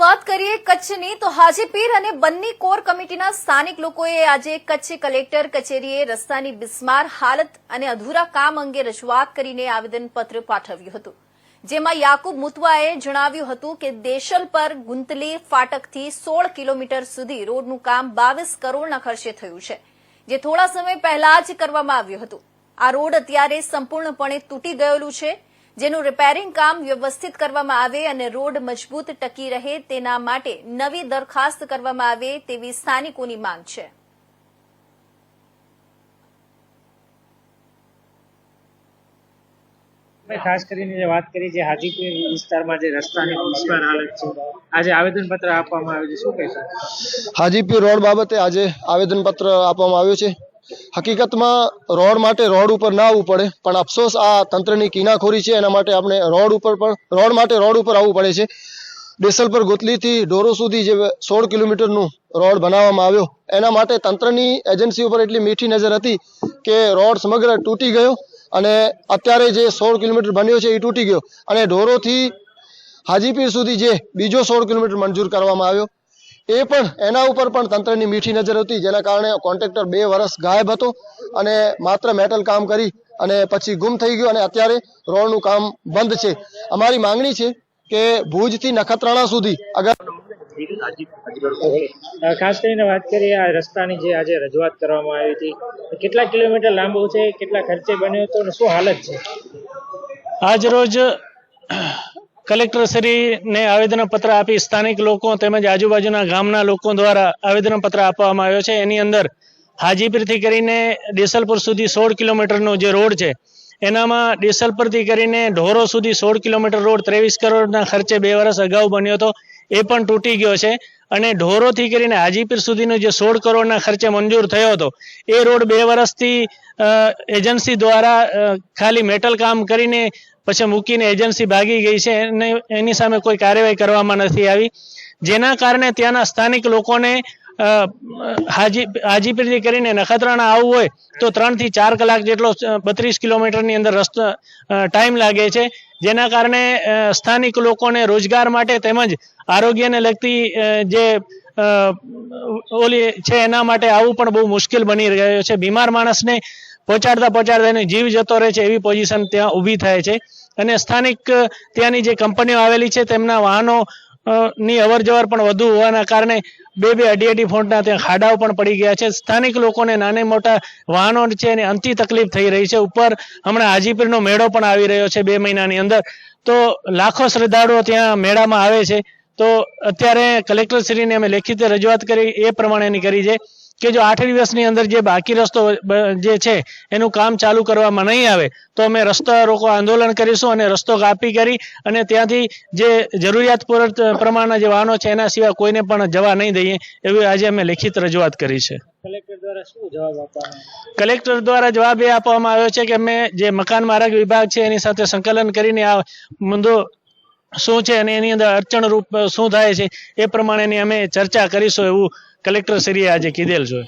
વાત કરીએ કચ્છની, તો હાજીપીર અને બન્ની કોર કમિટીના સ્થાનિક લોકોએ આજે કચ્છ કલેક્ટર કચેરીએ રસ્તાની બિસ્માર હાલત અને અધૂરા કામ અંગે રજૂઆત કરીને આવેદનપત્ર પાઠવ્યું હતું. જેમાં યાકુબ મુતવાએ જણાવ્યું હતું કે દેશલ પર ગુંતલી ફાટકથી સોળ કિલોમીટર સુધી રોડનું કામ બાવીસ કરોડના ખર્ચે થયું છે, જે થોડા સમય પહેલા જ કરવામાં આવ્યું હતું. આ રોડ અત્યારે સંપૂર્ણપણે તૂટી ગયેલું છે જેનું રિપેરિંગ કામ વ્યવસ્થિત કરવામાં આવે અને રોડ મજબૂત ટકી રહે તેના માટે નવી દરખાસ્ત કરવામાં આવે તેવી સ્થાનિકોની માંગ છે. ખાસ કરીને જે વાત કરી જે હાજીપુર વિસ્તારમાં જે રસ્તાની દુષ્કાળ હાલત છે આજે આવેદનપત્ર આપવામાં આવ્યું છે. શું કહેશો? હાજીપુર રોડ બાબતે આજે આવેદનપત્ર આપવામાં આવ્યું છે. હકીકતમાં રોડ માટે રોડ ઉપર ના આવવું પડે, પણ અફસોસ આ તંત્રની કિનાખોરી છે, એના માટે આપણે રોડ ઉપર પણ, રોડ માટે રોડ ઉપર આવવું પડે છે. ડેસલ પર ગોતલીથી ઢોરો સુધી જે સોળ કિલોમીટરનું રોડ બનાવવામાં આવ્યો. એના માટે તંત્રની એજન્સી ઉપર એટલી મીઠી નજર હતી કે રોડ સમગ્ર તૂટી ગયો અને અત્યારે જે સોળ કિલોમીટર બન્યો છે એ તૂટી ગયો. અને ઢોરોથી હાજીપીર સુધી જે બીજો સોળ કિલોમીટર મંજૂર કરવામાં આવ્યો. એ પણ એના ઉપર પણ તંત્રની મીઠી નજર હતી જેના કારણે કોન્ટ્રાક્ટર બે વર્ષ ગાયબ હતો અને માત્ર મેટલ કામ કરી અને પછી ગુમ થઈ ગયો અને અત્યારે રોડનું કામ બંધ છે. અમારી માંગણી છે કે ભુજથી નખત્રાણા સુધી અગર ખાસ કરીને વાત કરીએ આ રસ્તાની જે આજે રજૂઆત કરવામાં આવી હતી કેટલા કિલોમીટર લાંબુ છે કેટલા ખર્ચે બન્યો હતો અને શું હાલત છે? આજ રોજ કલેક્ટર શ્રીને આવેદનપત્ર આપી સ્થાનિક લોકો તેમજ આજુબાજુના ગામના લોકો દ્વારા આવેદનપત્ર આપવામાં આવ્યો છે. એની અંદર હાજીપીરથી કરીને દેસલપુર સુધી સોળ કિલોમીટરનો જે રોડ છે, એનામાં દેસલપુરથી કરીને ઢોરો સુધી સોળ કિલોમીટર રોડ ત્રેવીસ કરોડના ખર્ચે બે વર્ષ અગાઉ બન્યો હતો. એ પણ તૂટી ગયો છે. અને ઢોરોથી કરીને હાજીપીર સુધીનો જે સોળ કરોડના ખર્ચે મંજૂર થયો હતો, એ રોડ બે વર્ષથી એજન્સી દ્વારા ખાલી મેટલ કામ કરીને પછી મૂકીને એજન્સી ભાગી ગઈ છે અને એની સામે કોઈ કાર્યવાહી કરવામાં નથી આવી. જેના કારણે ત્યાંના સ્થાનિક લોકોને હાજી હાજીપીરથી કરીને નખત્રાણા આવવું હોય તો ત્રણથી ચાર કલાક જેટલો બત્રીસ કિલોમીટરની અંદર રસ્તો ટાઈમ લાગે છે. જેના કારણે સ્થાનિક લોકોને રોજગાર માટે તેમજ આરોગ્યને લગતી જે ઓલી છે એના માટે આવું પણ બહુ મુશ્કેલ બની રહ્યો છે. બીમાર માણસને પહોંચાડતા પહોંચાડતા એને જીવ જતો રહે છે એવી પોઝિશન ત્યાં ઊભી થાય છે. અને સ્થાનિક ત્યાંની જે કંપનીઓ આવેલી છે તેમના વાહનો ની અવર જવર પણ વધુ હોવાના કારણે બે બે અઢી અઢી ફૂટના ત્યાં ખાડાઓ પણ પડી ગયા છે. સ્થાનિક લોકોને નાના મોટા વાહનો છે એની અંતિ તકલીફ થઈ રહી છે. ઉપર હમણાં હાજીપીરનો મેળો પણ આવી રહ્યો છે બે મહિનાની અંદર. તો લાખો શ્રદ્ધાળુઓ ત્યાં મેળામાં આવે છે. તો અત્યારે કલેક્ટર શ્રીને અમે લેખિત રજૂઆત કરી, એ પ્રમાણેની કરી છે. કે જો આઠ દિવસની અંદર જે બાકી રસ્તો જે છે એનું કામ ચાલુ કરવામાં નહીં આવે તો અમે રસ્તા રોકો આંદોલન કરીશું અને રસ્તો કાપી કરી અને ત્યાંથી જે જરૂરિયાત પ્રમાણના જે વાહનો છે એના સિવાય કોઈને પણ જવા નહીં દઈએ એવી આજે અમે લેખિત રજૂઆત કરી છે. કલેક્ટર દ્વારા જવાબ કલેક્ટર દ્વારા જવાબ એ આપવામાં આવ્યો છે કે અમે જે મકાન માર્ગ વિભાગ છે એની સાથે સંકલન કરીને આ મુદ્દો શું છે અને એની અંદર અડચણરૂપ શું થાય છે એ પ્રમાણેની અમે ચર્ચા કરીશું એવું કલેક્ટર શ્રીએ આજે કીધેલ છે.